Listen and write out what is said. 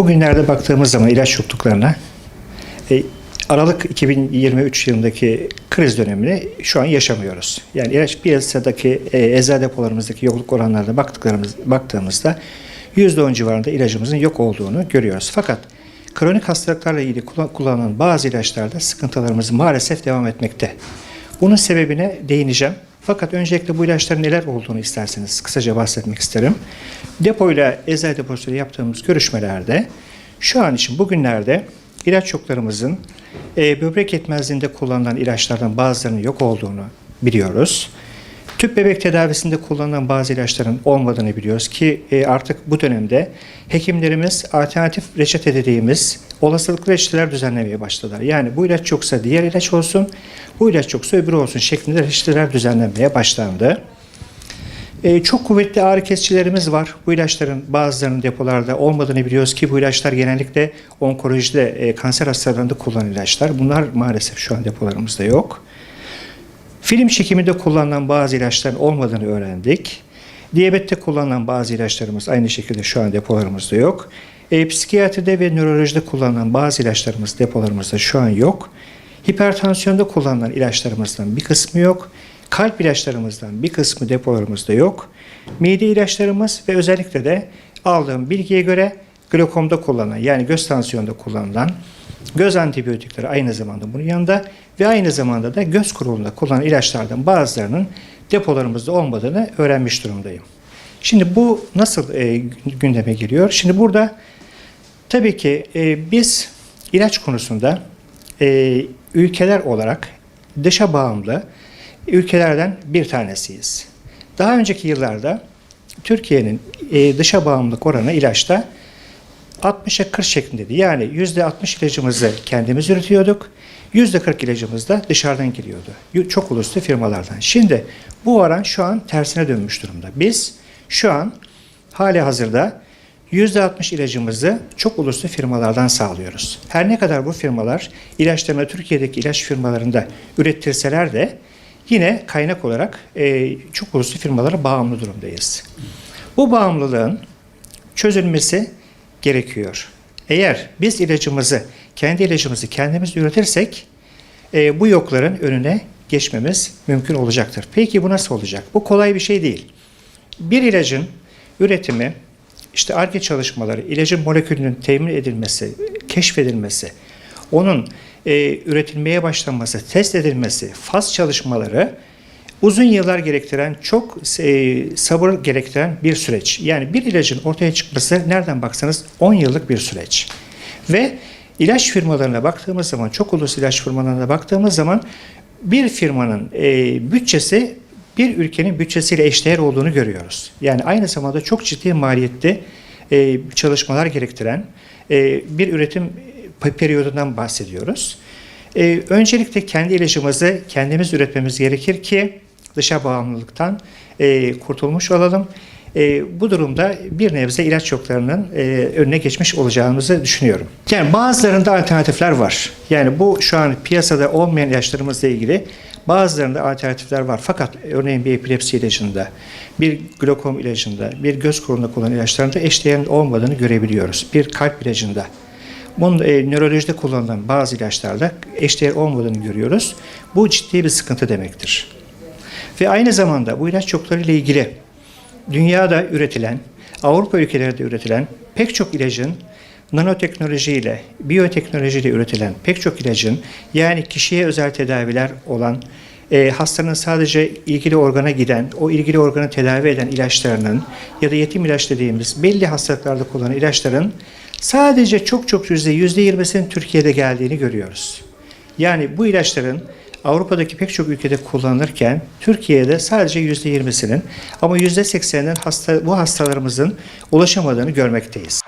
Bugünlerde baktığımız zaman ilaç yokluklarına e, Aralık 2023 yılındaki kriz dönemini şu an yaşamıyoruz. Yani ilaç piyasadaki e, depolarımızdaki yokluk oranlarına baktıklarımız, baktığımızda %10 civarında ilacımızın yok olduğunu görüyoruz. Fakat kronik hastalıklarla ilgili kullan- kullanılan bazı ilaçlarda sıkıntılarımız maalesef devam etmekte. Bunun sebebine değineceğim. Fakat öncelikle bu ilaçların neler olduğunu isterseniz kısaca bahsetmek isterim. Depoyla eczane deposuyla yaptığımız görüşmelerde şu an için bugünlerde ilaç yoklarımızın e, böbrek yetmezliğinde kullanılan ilaçlardan bazılarının yok olduğunu biliyoruz. Tüp bebek tedavisinde kullanılan bazı ilaçların olmadığını biliyoruz ki e, artık bu dönemde hekimlerimiz alternatif reçete dediğimiz olasılıklı reçeteler düzenlemeye başladılar. Yani bu ilaç yoksa diğer ilaç olsun, bu ilaç yoksa öbürü olsun şeklinde reçeteler düzenlenmeye başlandı. E, çok kuvvetli ağrı kesicilerimiz var. Bu ilaçların bazılarının depolarda olmadığını biliyoruz ki bu ilaçlar genellikle onkolojide, e, kanser hastalarında kullanılan ilaçlar. Bunlar maalesef şu an depolarımızda yok. Film çekiminde kullanılan bazı ilaçların olmadığını öğrendik. Diyabette kullanılan bazı ilaçlarımız aynı şekilde şu an depolarımızda yok. E, psikiyatride ve nörolojide kullanılan bazı ilaçlarımız depolarımızda şu an yok. Hipertansiyonda kullanılan ilaçlarımızdan bir kısmı yok. Kalp ilaçlarımızdan bir kısmı depolarımızda yok. Mide ilaçlarımız ve özellikle de aldığım bilgiye göre glokomda kullanılan yani göz tansiyonunda kullanılan göz antibiyotikleri aynı zamanda bunun yanında ve aynı zamanda da göz kuruluğunda kullanılan ilaçlardan bazılarının depolarımızda olmadığını öğrenmiş durumdayım. Şimdi bu nasıl e, gündeme geliyor? Şimdi burada tabii ki e, biz ilaç konusunda e, ülkeler olarak dışa bağımlı ülkelerden bir tanesiyiz. Daha önceki yıllarda Türkiye'nin e, dışa bağımlılık oranı ilaçta 60'a 40 şeklindeydi. Yani %60 ilacımızı kendimiz üretiyorduk. %40 ilacımız da dışarıdan geliyordu. Çok uluslu firmalardan. Şimdi bu oran şu an tersine dönmüş durumda. Biz şu an hali hazırda %60 ilacımızı çok uluslu firmalardan sağlıyoruz. Her ne kadar bu firmalar ilaçlarını Türkiye'deki ilaç firmalarında ürettirseler de yine kaynak olarak e, çok uluslu firmalara bağımlı durumdayız. Bu bağımlılığın çözülmesi gerekiyor. Eğer biz ilacımızı, kendi ilacımızı kendimiz üretirsek e, bu yokların önüne geçmemiz mümkün olacaktır. Peki bu nasıl olacak? Bu kolay bir şey değil. Bir ilacın üretimi, işte ARGE çalışmaları, ilacın molekülünün temin edilmesi, keşfedilmesi, onun e, üretilmeye başlanması, test edilmesi, faz çalışmaları uzun yıllar gerektiren, çok e, sabır gerektiren bir süreç. Yani bir ilacın ortaya çıkması nereden baksanız 10 yıllık bir süreç. Ve ilaç firmalarına baktığımız zaman, çok uluslu ilaç firmalarına baktığımız zaman bir firmanın e, bütçesi bir ülkenin bütçesiyle eşdeğer olduğunu görüyoruz. Yani aynı zamanda çok ciddi maliyetli e, çalışmalar gerektiren e, bir üretim periyodundan bahsediyoruz. E, öncelikle kendi ilacımızı kendimiz üretmemiz gerekir ki dışa bağımlılıktan e, kurtulmuş olalım. E, bu durumda bir nebze ilaç yoklarının e, önüne geçmiş olacağımızı düşünüyorum. Yani bazılarında alternatifler var. Yani bu şu an piyasada olmayan ilaçlarımızla ilgili bazılarında alternatifler var. Fakat örneğin bir epilepsi ilacında, bir glokom ilacında, bir göz kuruluğunda kullanılan ilaçlarında eşdeğerin olmadığını görebiliyoruz. Bir kalp ilacında, bunun e, nörolojide kullanılan bazı ilaçlarla eşdeğer olmadığını görüyoruz. Bu ciddi bir sıkıntı demektir. Ve aynı zamanda bu ilaç yokları ile ilgili dünyada üretilen, Avrupa ülkelerinde üretilen pek çok ilacın nanoteknolojiyle, biyoteknolojiyle üretilen pek çok ilacın yani kişiye özel tedaviler olan e, hastanın sadece ilgili organa giden, o ilgili organı tedavi eden ilaçlarının ya da yetim ilaç dediğimiz belli hastalıklarda kullanılan ilaçların sadece çok çok yüzde yüzde yirmisinin Türkiye'de geldiğini görüyoruz. Yani bu ilaçların Avrupa'daki pek çok ülkede kullanılırken Türkiye'de sadece yüzde yirmisinin ama yüzde sekseninin hasta, bu hastalarımızın ulaşamadığını görmekteyiz.